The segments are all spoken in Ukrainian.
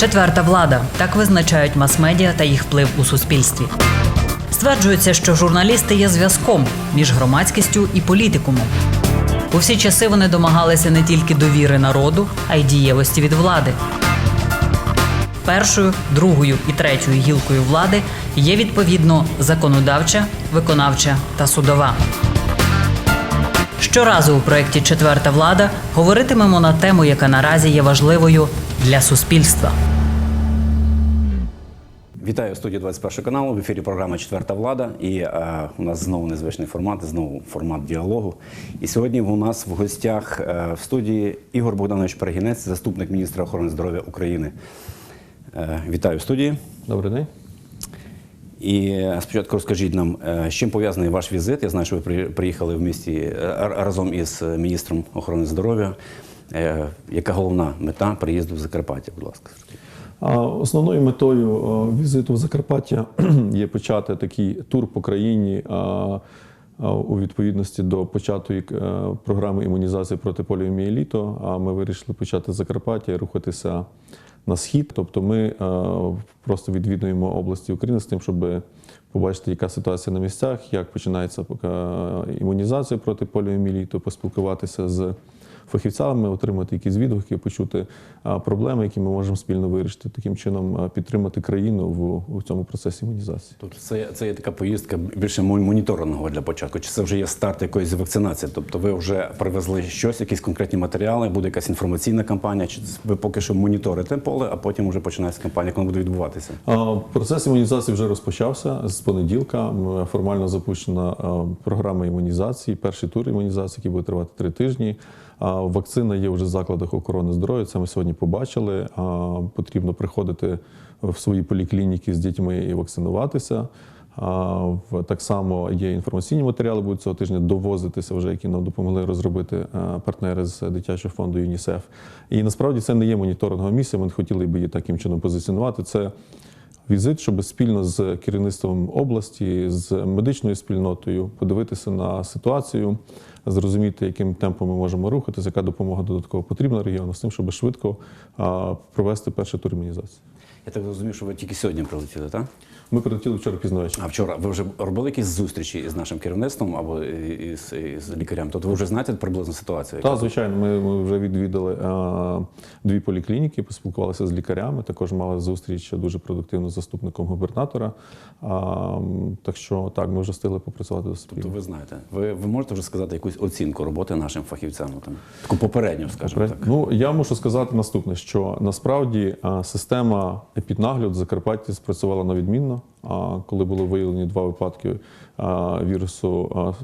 Четверта влада так визначають мас-медіа та їх вплив у суспільстві. Стверджується, що журналісти є зв'язком між громадськістю і політикумом. У всі часи вони домагалися не тільки довіри народу, а й дієвості від влади. Першою, другою і третьою гілкою влади є відповідно законодавча, виконавча та судова. Щоразу у проєкті Четверта влада говоритимемо на тему, яка наразі є важливою для суспільства. Вітаю в студії 21 каналу. В ефірі програма Четверта влада. І е, у нас знову незвичний формат, знову формат діалогу. І сьогодні у нас в гостях е, в студії Ігор Богданович Перегінець, заступник міністра охорони здоров'я України. Е, вітаю в студії. Добрий день. І е, спочатку розкажіть нам, е, з чим пов'язаний ваш візит. Я знаю, що ви приїхали в місті е, разом із міністром охорони здоров'я. Е, Яка головна мета приїзду в Закарпаття? Будь ласка, Основною метою е, візиту в Закарпаття є почати такий тур по країні у відповідності до початої е, програми імунізації проти поліомієліту. А ми вирішили почати з Закарпаття і рухатися на схід. Тобто ми просто відвідуємо області України з тим, щоб побачити, яка ситуація на місцях, як починається імунізація проти поліомієліту, поспілкуватися з фахівцями, отримати якісь відгуки, почути проблеми, які ми можемо спільно вирішити, таким чином підтримати країну в, у цьому процесі імунізації. Тобто це, це є така поїздка більше мон- моніторингового для початку. Чи це вже є старт якоїсь вакцинації? Тобто ви вже привезли щось, якісь конкретні матеріали, буде якась інформаційна кампанія, чи ви поки що моніторите поле, а потім вже починається кампанія, як вона буде відбуватися? Процес імунізації вже розпочався з понеділка. Формально запущена програма імунізації, перший тур імунізації, який буде тривати три тижні. Вакцина є вже в закладах охорони здоров'я. Це ми сьогодні побачили. Потрібно приходити в свої поліклініки з дітьми і вакцинуватися. Так само є інформаційні матеріали, будуть цього тижня довозитися, вже які нам допомогли розробити е, партнери з дитячого фонду ЮНІСЕФ. І насправді це не є моніторингова місія. Ми не хотіли би її таким чином позиціонувати. Це візит, щоб спільно з керівництвом області, з медичною спільнотою подивитися на ситуацію, зрозуміти, яким темпом ми можемо рухатися, яка допомога додатково потрібна регіону, з тим, щоб швидко провести перший тур імунізації. Я так розумію, що ви тільки сьогодні прилетіли, так? Ми прилетіли вчора пізно ввечері. А вчора ви вже робили якісь зустрічі із нашим керівництвом або із, із лікарем? Тобто ви вже знаєте приблизну ситуацію? Так, звичайно, ми, ми вже відвідали а, дві поліклініки, поспілкувалися з лікарями. Також мали зустріч дуже продуктивну з заступником губернатора. А, так що так, ми вже встигли попрацювати до Тобто ви знаєте, ви, ви можете вже сказати якусь оцінку роботи нашим фахівцям? ну, Там, таку попередню, скажімо так. Ну я мушу сказати наступне: що насправді а, система епіднагляду в Закарпатті спрацювала на відмінно. А коли було виявлені два випадки вірусу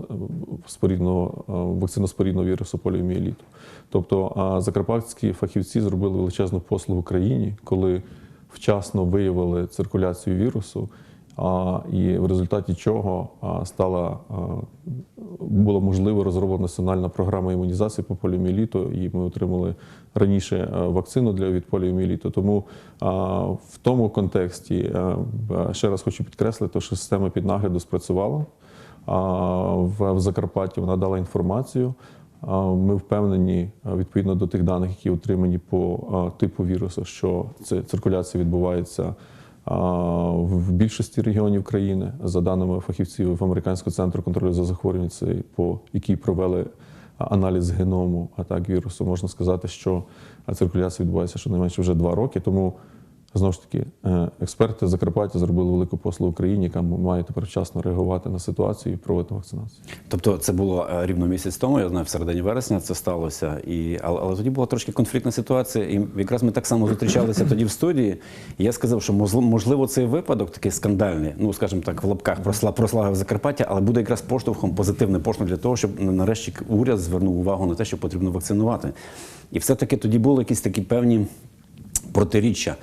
спорідного вакциноспорідного вірусу поліомієліту. Тобто закарпатські фахівці зробили величезну послугу країні, коли вчасно виявили циркуляцію вірусу. І в результаті чого стала було можливо розроблена національна програма імунізації по поліомієліту, і ми отримали раніше вакцину для від поліомієліту. Тому в тому контексті ще раз хочу підкреслити, що система піднагляду спрацювала. В, в Закарпатті вона дала інформацію. Ми впевнені відповідно до тих даних, які отримані по типу вірусу, що це циркуляція відбувається в більшості регіонів країни, за даними фахівців Американського центру контролю за захворюванням, по які провели аналіз геному атак вірусу, можна сказати, що циркуляція відбувається щонайменше вже два роки. Тому знову ж таки е, експерти Закарпаття зробили велику послугу Україні, яка має тепер вчасно реагувати на ситуацію і проводити вакцинацію. Тобто це було е, рівно місяць тому, я знаю, в середині вересня це сталося. І, але, але тоді була трошки конфліктна ситуація, і якраз ми так само зустрічалися тоді в студії. І я сказав, що можливо цей випадок такий скандальний, ну скажімо так, в лапках просла прославив Закарпаття, але буде якраз поштовхом, позитивним поштовхом для того, щоб нарешті уряд звернув увагу на те, що потрібно вакцинувати. І все-таки тоді були якісь такі певні протиріччя.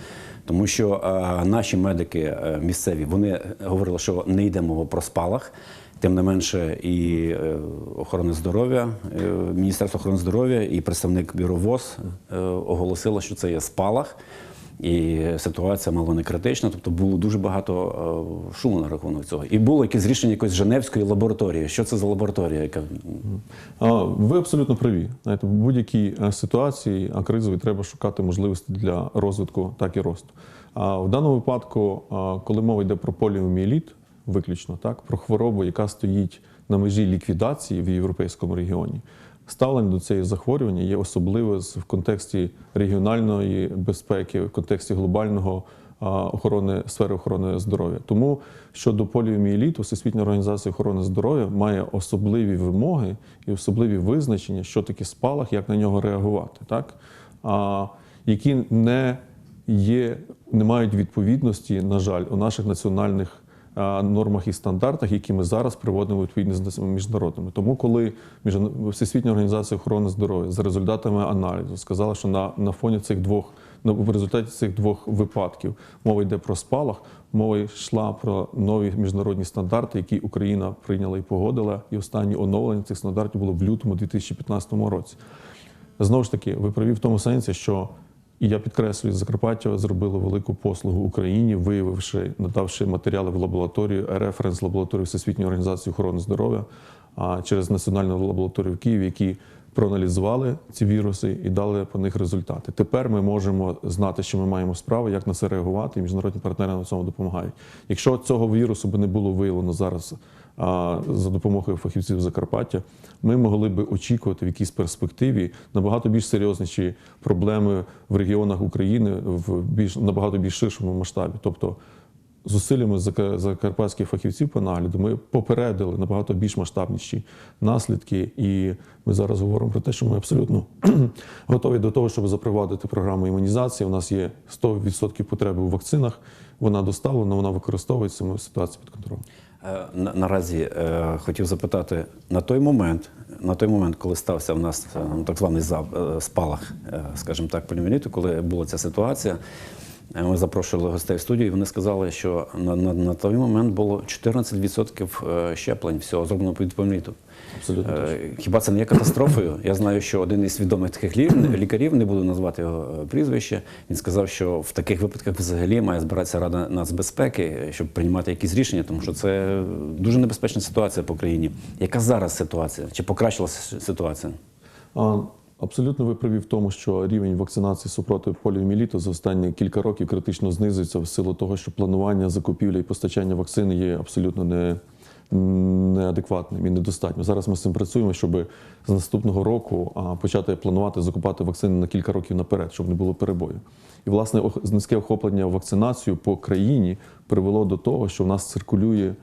Тому що е, наші медики е, місцеві вони говорили, що не йде мова про спалах. Тим не менше, і е, охорони здоров'я, е, Міністерство охорони здоров'я і представник бюро ВОЗ е, оголосило, що це є спалах. І ситуація мало не критична. Тобто було дуже багато е, шуму на рахунок цього. І було якесь рішення якоїсь Женевської лабораторії. Що це за лабораторія, яка Ви абсолютно праві. Знаєте, в будь-якій е, ситуації а кризовій треба шукати можливості для розвитку, так і росту. А в даному випадку, коли мова йде про поліоміеліт, виключно так, про хворобу, яка стоїть на межі ліквідації в європейському регіоні. Ставлення до цієї захворювання є особливе в контексті регіональної безпеки, в контексті глобального охорони сфери охорони здоров'я. Тому щодо поліоміеліту, Всесвітня організація охорони здоров'я має особливі вимоги і особливі визначення, що таке спалах, як на нього реагувати, так а, які не є, не мають відповідності, на жаль, у наших національних нормах і стандартах, які ми зараз приводимо відповідність з міжнародними. Тому, коли Всесвітня організація охорони здоров'я за результатами аналізу сказала, що на, на фоні цих двох в результаті цих двох випадків мова йде про спалах, мова йшла про нові міжнародні стандарти, які Україна прийняла і погодила. І останнє оновлення цих стандартів було в лютому 2015 році. Знову ж таки, ви праві в тому сенсі, що і я підкреслюю, Закарпаття зробило велику послугу Україні, виявивши, надавши матеріали в лабораторію, референс лабораторію Всесвітньої організації охорони здоров'я а через національну лабораторію в Києві, які проаналізували ці віруси і дали по них результати. Тепер ми можемо знати, що ми маємо справу, як на це реагувати, і міжнародні партнери на цьому допомагають. Якщо цього вірусу би не було виявлено зараз а, за допомогою фахівців Закарпаття, ми могли би очікувати в якійсь перспективі набагато більш серйозніші проблеми в регіонах України в більш набагато більш ширшому масштабі. Тобто зусиллями зака- закарпатських фахівців по нагляду ми попередили набагато більш масштабніші наслідки, і ми зараз говоримо про те, що ми абсолютно готові до того, щоб запровадити програму імунізації. У нас є 100% потреби у вакцинах. Вона доставлена, вона використовується. Ми ситуація під контролем. Е, на- наразі е, хотів запитати на той момент, на той момент, коли стався в нас е, так званий спалах, скажімо так, поліоміеліту, коли була ця ситуація. Е, Ми запрошували гостей в студію, і вони сказали, що на, на, на той момент було 14% е, щеплень всього зроблено від поліоміеліту. Абсолютно точно. Е, Хіба це не є катастрофою? Я знаю, що один із відомих таких лікарів, не буду назвати його прізвище, він сказав, що в таких випадках взагалі має збиратися Рада нацбезпеки, щоб приймати якісь рішення, тому що це дуже небезпечна ситуація по країні. Яка зараз ситуація? Чи покращилася ситуація? Абсолютно ви праві в тому, що рівень вакцинації супроти поліоміеліту за останні кілька років критично знизується в силу того, що планування закупівля і постачання вакцини є абсолютно не, неадекватним і недостатньо. Зараз ми з цим працюємо, щоб з наступного року почати планувати закупати вакцини на кілька років наперед, щоб не було перебою. І власне низьке охоплення вакцинацією по країні привело до того, що в нас циркулює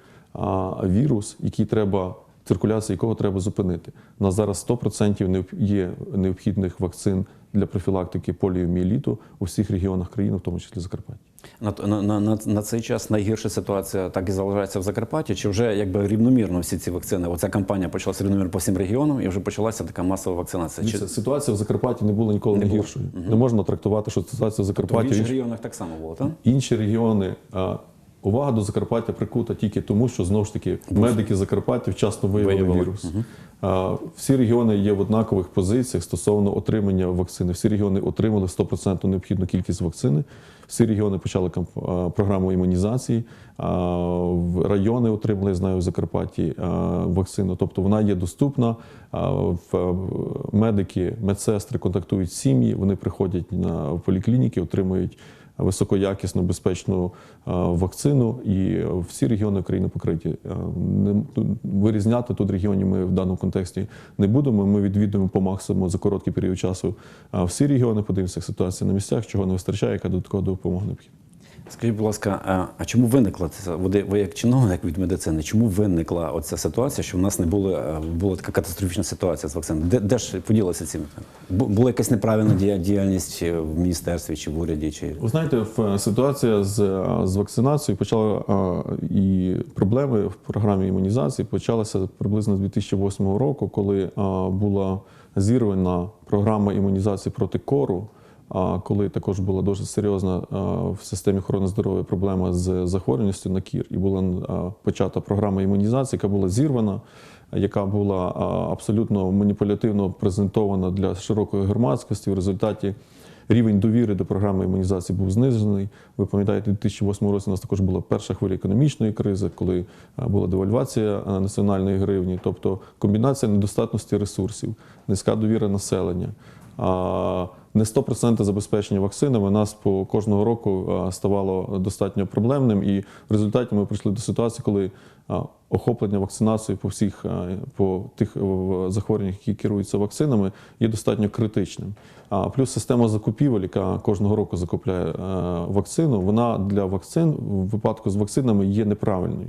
вірус, який треба циркуляцію якого треба зупинити. У нас зараз 100% необ- є необхідних вакцин для профілактики поліоміеліту у всіх регіонах країни, в тому числі Закарпаття. На, на, на, на, цей час найгірша ситуація так і залишається в Закарпатті, чи вже якби рівномірно всі ці вакцини? Оця кампанія почалася рівномірно по всім регіонам і вже почалася така масова вакцинація. Чи Ситуація в Закарпатті не була ніколи не, гіршою. Не можна трактувати, що ситуація в в інших регіонах так само було, так? інші регіони. Увага до Закарпаття прикута тільки тому, що знову ж таки медики Закарпаття вчасно виявили Виявили. вірус. А, Всі регіони є в однакових позиціях стосовно отримання вакцини. Всі регіони отримали 100% необхідну кількість вакцини. Всі регіони почали програму імунізації. А, Райони отримали, я знаю, в Закарпатті а, вакцину. Тобто вона є доступна. А, в- Медики, медсестри контактують з сім'ї, вони приходять на в поліклініки, отримують високоякісну, безпечну е, вакцину, і всі регіони України покриті. Е, Не вирізняти тут регіонів ми в даному контексті не будемо. Ми відвідуємо по максимуму за короткий період часу е, всі регіони, подивимося як ситуація на місцях, чого не вистачає, яка додаткова допомога необхідна. Скажіть, будь ласка, а, чому виникла це? Ви, як чиновник від медицини, чому виникла оця ситуація, що в нас не було е, була така катастрофічна ситуація з вакцинами? Де, де ж поділося цим? Бу- Була якась неправильна дія- діяльність е, в міністерстві чи в уряді? Чи Ви знаєте, в- ситуація з, з вакцинацією почала і проблеми в програмі імунізації почалися приблизно з 2008 року, коли була зірвана програма імунізації проти кору. Коли також була дуже серйозна в системі охорони здоров'я проблема з захворюваністю на кір, і була почата програма імунізації, яка була зірвана, яка була абсолютно маніпулятивно презентована для широкої громадськості. В результаті Рівень довіри до програми імунізації був знижений. Ви пам'ятаєте, у 2008 році у нас також була перша хвиля економічної кризи, коли е, була девальвація е, національної гривні, тобто комбінація недостатності ресурсів, низька довіра населення. Не 100% забезпечення вакцинами нас по кожного року ставало достатньо проблемним, і в результаті ми прийшли до ситуації, коли охоплення вакцинацією по всіх по тих захворюваннях, які керуються вакцинами, є достатньо критичним. А плюс система закупівель, яка кожного року закупляє вакцину, вона для вакцин в випадку з вакцинами є неправильною.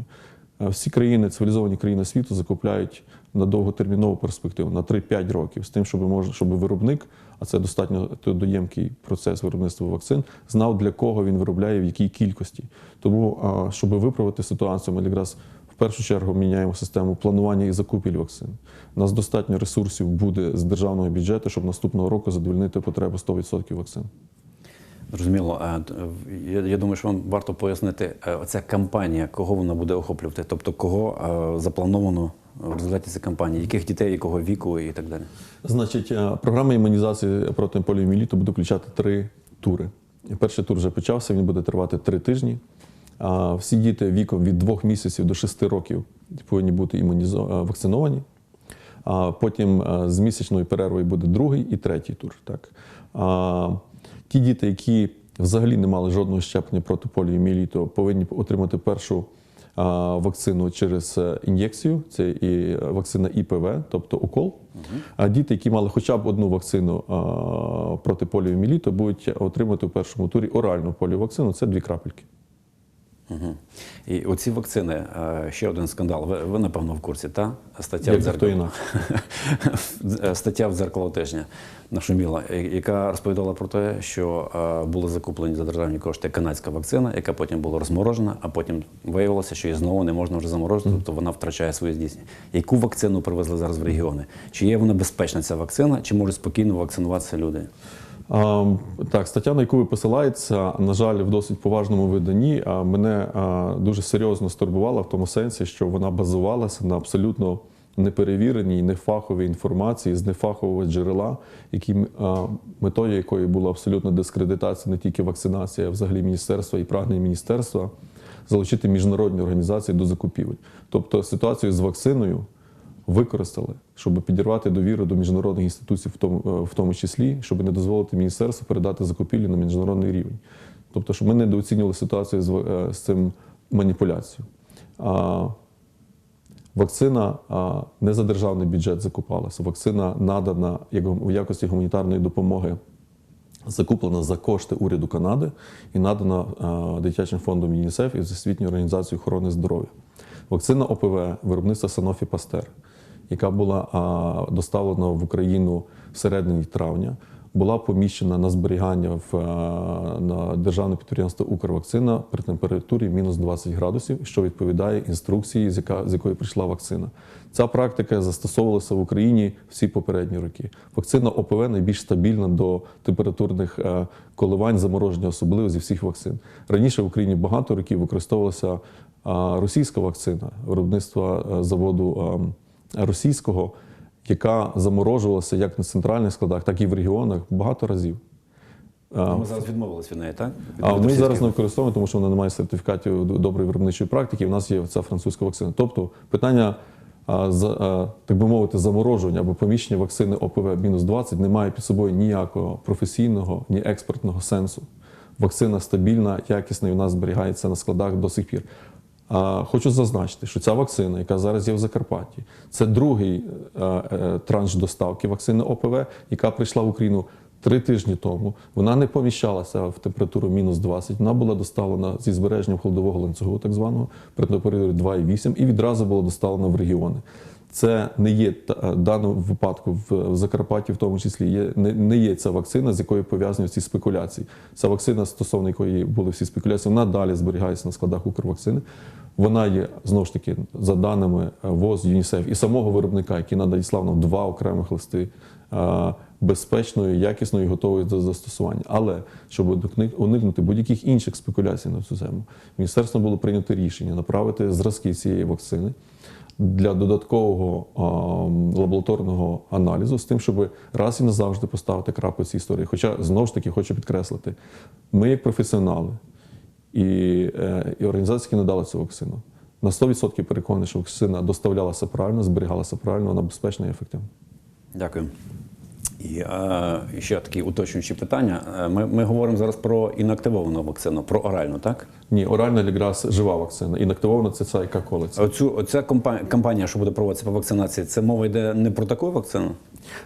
Всі країни, цивілізовані країни світу закупляють на довготермінову перспективу, на 3-5 років, з тим, щоб може, щоб виробник, а це достатньо доємкий процес виробництва вакцин, знав для кого він виробляє в якій кількості. Тому, щоб виправити ситуацію, ми якраз в першу чергу міняємо систему планування і закупівель вакцин. У нас достатньо ресурсів буде з державного бюджету, щоб наступного року задовольнити потребу 100% вакцин. Зрозуміло. Я, думаю, що вам варто пояснити, е, оця кампанія, кого вона буде охоплювати, тобто кого е, заплановано в результаті цієї кампанії, яких дітей, якого віку і так далі. Значить, е, програма імунізації проти поліоміеліту буде включати три тури. Перший тур вже почався, він буде тривати три тижні. Всі діти віком від двох місяців до шести років повинні бути вакциновані. Потім з місячною перервою буде другий і третій тур. Так. Ті діти, які взагалі не мали жодного щеплення проти поліоміеліту, повинні отримати першу вакцину через е, ін'єкцію, це і е, вакцина ІПВ, тобто укол. А діти, які мали хоча б одну вакцину проти поліоміеліту, будуть отримати в першому турі оральну поліовакцину, це дві крапельки. Угу. І оці вакцини, е, ще один скандал. Ви, ви напевно, в курсі, та? Стаття Як в дзеркало. Стаття в дзеркало тижня нашуміла, я- яка розповідала про те, що е, були закуплені за державні кошти канадська вакцина, яка потім була розморожена, а потім виявилося, що її знову не можна вже заморозити, тобто вона втрачає свою здійснення. Яку вакцину привезли зараз в регіони? Чи є вона безпечна ця вакцина, чи можуть спокійно вакцинуватися люди? Так, стаття, на яку ви посилаєтеся, на жаль, в досить поважному виданні, мене дуже серйозно стурбувала в тому сенсі, що вона базувалася на абсолютно неперевіреній, нефаховій інформації з нефахового джерела, які, метою якої була абсолютно дискредитація не тільки вакцинації, а взагалі міністерства і прагнення міністерства залучити міжнародні організації до закупівель. Тобто ситуацію з вакциною використали, щоб підірвати довіру до міжнародних інституцій, в тому, е, в тому числі, щоб не дозволити міністерству передати закупівлі на міжнародний рівень. Тобто, щоб ми недооцінювали ситуацію з, е, з цим маніпуляцією. А, вакцина а, не за державний бюджет закупалася. Вакцина надана як в якості гуманітарної допомоги закуплена за кошти уряду Канади і надана а, дитячим фондом ЮНІСЕФ і Всесвітньою організацією охорони здоров'я. Вакцина ОПВ виробництва Sanofi Pasteur, яка була доставлена в Україну всередині травня, була поміщена на зберігання в, а, на державне підприємство Укрвакцина при температурі мінус 20 градусів, що відповідає інструкції, з, яка, з якої прийшла вакцина. Ця практика застосовувалася в Україні всі попередні роки. Вакцина ОПВ найбільш стабільна до температурних е, коливань замороження, особливо зі всіх вакцин. Раніше в Україні багато років використовувалася російська вакцина виробництва е, заводу російського, яка заморожувалася як на центральних складах, так і в регіонах багато разів. А, Ми зараз відмовились від неї, так? Від а ми зараз не використовуємо, тому що вона не має сертифікатів доброї виробничої практики. У нас є ця французька вакцина. Тобто питання, так би мовити, заморожування або поміщення вакцини ОПВ мінус 20 не має під собою ніякого професійного, ні експертного сенсу. Вакцина стабільна, якісна і вона зберігається на складах до сих пір. Хочу зазначити, що ця вакцина, яка зараз є в Закарпатті, це другий е, е, транш доставки вакцини ОПВ, яка прийшла в Україну три тижні тому. Вона не поміщалася в температуру мінус 20, вона була доставлена зі збереженням холодового ланцюгу, так званого, при температурі 2,8 і відразу була доставлена в регіони. Це не є та- е, в даному випадку в, в Закарпатті, в тому числі, є, не, не є ця вакцина, з якою пов'язані ці спекуляції. Ця вакцина, стосовно якої були всі спекуляції, вона далі зберігається на складах Укрвакцини. Вона є знову ж таки за даними е, ВОЗ, ЮНІСЕФ і самого виробника, який надіслав нам два окремих листи е, безпечною, якісною і готовою до застосування. Але щоб уникнути будь-яких інших спекуляцій на цю тему, міністерством було прийнято рішення направити зразки цієї вакцини для додаткового а, лабораторного аналізу з тим, щоб раз і назавжди поставити крапку цій історії. Хоча знову ж таки хочу підкреслити, ми як професіонали і, е, і організації, які надали цю вакцину, на 100% переконані, що вакцина доставлялася правильно, зберігалася правильно, вона безпечна і ефективна. Дякую. І е, ще такі уточнюючі питання. Е, Ми, ми говоримо зараз про інактивовану вакцину, про оральну, так? Ні, оральна якраз жива вакцина. Інактивована це ця, яка колиться. А Оцю, оця компа- кампанія, що буде проводитися по вакцинації, це мова йде не про таку вакцину?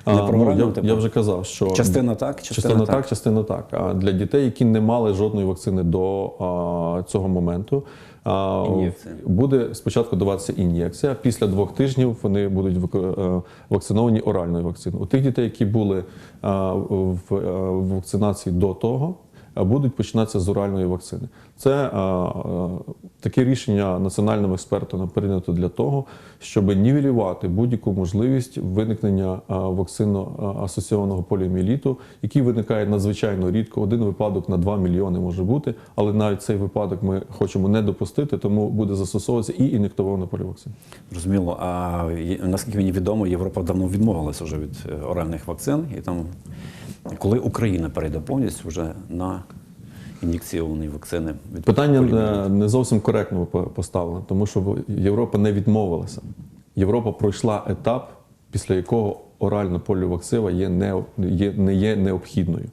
Не про ну, оральну, я, типу? я вже казав, що Частина так, частина частина так. так, частина так. А для дітей, які не мали жодної вакцини до а, цього моменту, а, Ін'єкція. буде спочатку даватися ін'єкція. Після двох тижнів вони будуть е, вакциновані оральною вакциною. У тих дітей, які були в, е, в вакцинації до того. А, Будуть починатися з оральної вакцини. Це а, а, таке рішення національним експертами прийнято для того, щоб нівелювати будь-яку можливість виникнення вакцинно асоційованого поліоміеліту, який виникає надзвичайно рідко. Один випадок на 2 мільйони може бути, але навіть цей випадок ми хочемо не допустити, тому буде застосовуватися і ін'єктована полівакцина. Зрозуміло. А наскільки мені відомо, Європа давно відмовилася вже від е, оральних вакцин. І там, коли Україна перейде повністю вже на ін'єкційовані вакцини від Питання поліомієліту? е, не зовсім коректно поставлено, тому що Європа не відмовилася. Європа пройшла етап, після якого оральна поліовакцина є не, є, не є необхідною.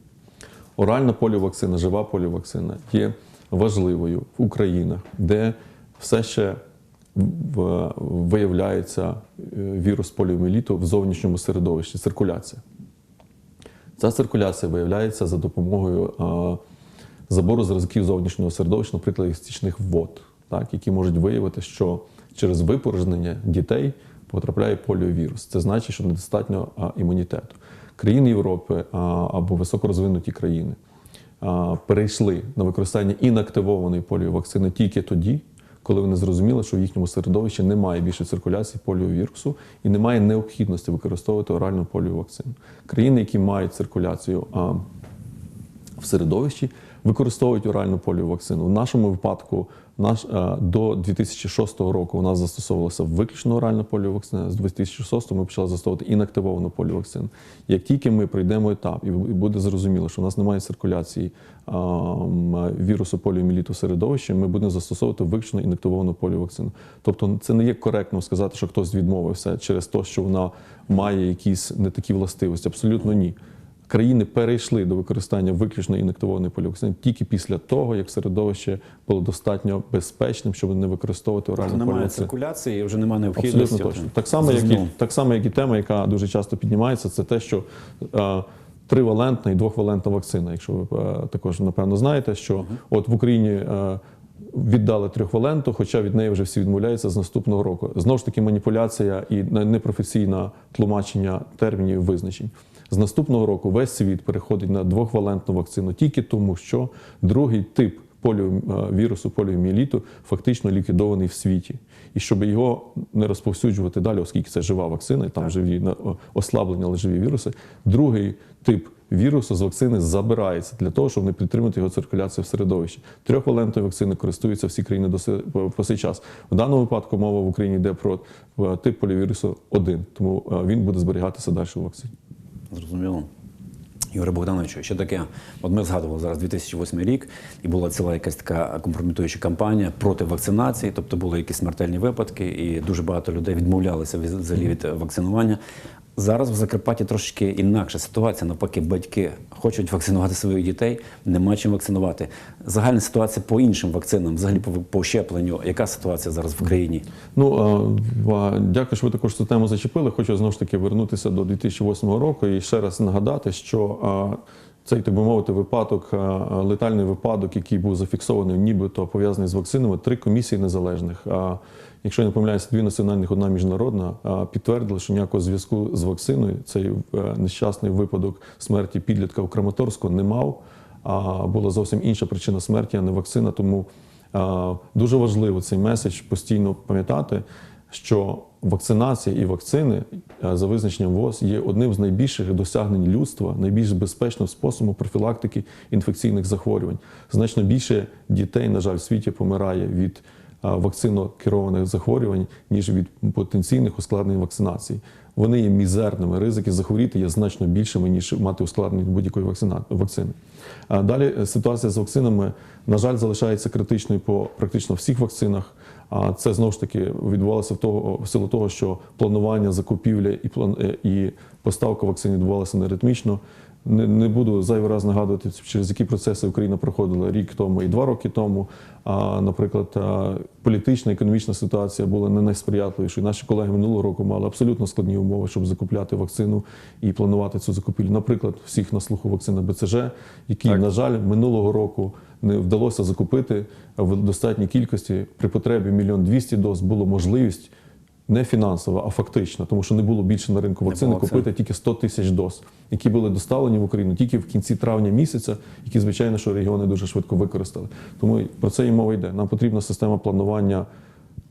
Оральна поліовакцина, жива поліовакцина є важливою в Українах, де все ще виявляється е, вірус поліоміеліту в зовнішньому середовищі, циркуляція. Ця циркуляція виявляється за допомогою а, забору зразків зовнішнього середовища, наприклад, стічних вод, так, які можуть виявити, що через випорожнення дітей потрапляє поліовірус. Це значить, що недостатньо імунітету. Країни Європи а, або високорозвинуті країни перейшли на використання інактивованої поліовакцини тільки тоді, коли вони зрозуміли, що в їхньому середовищі немає більше циркуляції поліовірусу і немає необхідності використовувати оральну поліовакцину. Країни, які мають циркуляцію а, в середовищі, використовують оральну поліовакцину. В нашому випадку наш, е, до 2006 року у нас застосовувалася виключно оральна поліовакцина. З 2006 ми почали застосовувати інактивовану поліовакцину. Як тільки ми пройдемо етап і буде зрозуміло, що у нас немає циркуляції вірусу поліоміеліту в середовищі, ми будемо застосовувати виключно інактивовану поліовакцину. Тобто це не є коректно сказати, що хтось відмовився через те, що вона має якісь не такі властивості. Абсолютно ні. Країни перейшли до використання виключно інактивованої полівакцини тільки після того, як середовище було достатньо безпечним, щоб не використовувати Тобто оральну немає полівакцину. циркуляції, і вже немає необхідності. Абсолютно точно. Так само, як і, так само, як і тема, яка дуже часто піднімається, це те, що е, тривалентна і двохвалентна вакцина. Якщо ви е, також напевно знаєте, що от в Україні. Е, Віддали трьохваленту, хоча від неї вже всі відмовляються з наступного року. Знову ж таки, маніпуляція і непрофесійне тлумачення термінів і визначень. З наступного року весь світ переходить на двохвалентну вакцину тільки тому, що другий тип поліо, е, вірусу поліоміеліту фактично ліквідований в світі. І щоб його не розповсюджувати далі, оскільки це жива вакцина, і там живі на- о- але живі віруси, другий тип вірусу з вакцини забирається для того, щоб не підтримати його циркуляцію в середовищі. Трьохвалентної вакцини користуються всі країни до по цей час. В даному випадку мова в Україні йде про е, тип полівірусу 1, тому е, він буде зберігатися далі в вакцині. Зрозуміло. Юрій Богдановичу, ще таке. От ми згадували зараз 2008 рік, і була ціла якась така компрометуюча кампанія проти вакцинації, тобто були якісь смертельні випадки, і дуже багато людей відмовлялися від- взагалі від вакцинування. Зараз в Закарпатті трошки інакша ситуація. Навпаки, батьки хочуть вакцинувати своїх дітей, нема чим вакцинувати. Загальна ситуація по іншим вакцинам, взагалі по, по щепленню. Яка ситуація зараз в країні? Ну а, дякую, що ви також цю тему зачепили. Хочу знову ж таки вернутися до 2008 року і ще раз нагадати, що е, цей, так би мовити, випадок, е, летальний випадок, який був зафіксований, нібито пов'язаний з вакцинами, три комісії незалежних. Якщо я не помиляюся, дві національних, одна міжнародна, е, підтвердили, що ніякого зв'язку з вакциною цей е, нещасний випадок смерті підлітка у Краматорську не мав. А була зовсім інша причина смерті, а не вакцина. Тому е, дуже важливо цей меседж постійно пам'ятати, що вакцинація і вакцини е, за визначенням ВОЗ є одним з найбільших досягнень людства, найбільш безпечним способом профілактики інфекційних захворювань. Значно більше дітей, на жаль, в світі помирає від вакцинокерованих захворювань, ніж від потенційних ускладнень вакцинації. Вони є мізерними. Ризики захворіти є значно більшими, ніж мати ускладнення будь-якої вакцини. Далі е, ситуація з вакцинами, на жаль, залишається критичною по практично всіх вакцинах. А це знову ж таки відбувалося в того в силу того, що планування, закупівля і е, і поставка вакцин відбувалася не ритмічно. Не, не буду зайвий раз нагадувати, через які процеси Україна проходила рік тому і два роки тому. А, наприклад, політична, економічна ситуація була не найсприятливішою. Наші колеги минулого року мали абсолютно складні умови, щоб закупляти вакцину і планувати цю закупівлю. Наприклад, всіх на слуху вакцина БЦЖ, які, на жаль, минулого року не вдалося закупити в достатній кількості. При потребі мільйон двісті доз було можливість не фінансова, а фактична, тому що не було більше на ринку вакцини купити тільки 100 тисяч доз, які були доставлені в Україну тільки в кінці травня місяця, які, звичайно, що регіони дуже швидко використали. Тому про це і мова йде. Нам потрібна система планування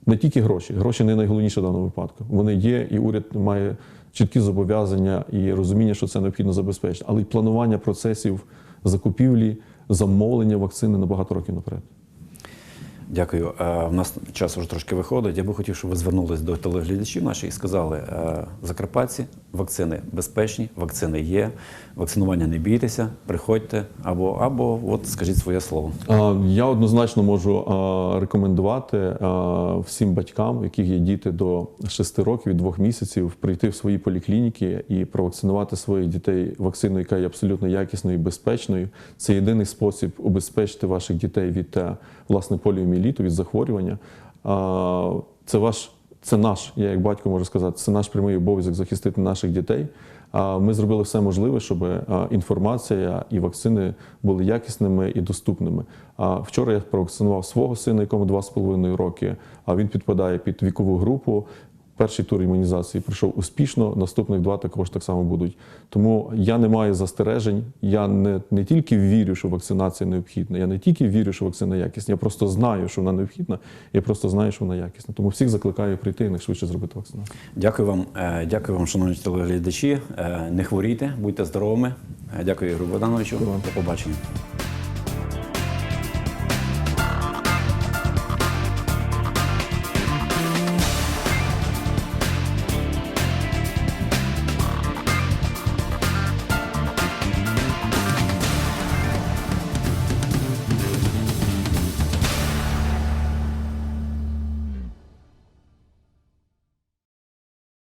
не тільки гроші. Гроші не найголовніше в даному випадку. Вони є, і уряд має чіткі зобов'язання і розуміння, що це необхідно забезпечити, але й планування процесів закупівлі, замовлення вакцини на багато років наперед. Дякую. Е, У нас час вже трошки виходить. Я би хотів, щоб ви звернулись до телеглядачів наших і сказали: е, Закарпатці, вакцини безпечні, вакцини є, вакцинування не бійтеся, приходьте або, або от скажіть своє слово. Я однозначно можу рекомендувати всім батькам, у яких є діти до 6 років і 2 місяців, прийти в свої поліклініки і провакцинувати своїх дітей вакциною, яка є абсолютно якісною і безпечною. Це єдиний спосіб убезпечити ваших дітей від е, власне поліоміеліту, від захворювання. Це ваш. Це наш, я як батько можу сказати, це наш прямий обов'язок захистити наших дітей. Ми зробили все можливе, щоб інформація і вакцини були якісними і доступними. Вчора я провакцинував свого сина, якому 2,5 роки. А він підпадає під вікову групу. Перший тур імунізації пройшов успішно, наступних два також так само будуть. Тому я не маю застережень. Я не, не тільки вірю, що вакцинація необхідна, я не тільки вірю, що вакцина якісна, я просто знаю, що вона необхідна, я просто знаю, що вона якісна. Тому всіх закликаю прийти і найшвидше зробити вакцинацію. Дякую вам, е, дякую вам, шановні телеглядачі. Е, Не хворійте, будьте здоровими. Е, Дякую, Ігорю Богдановичу. До побачення.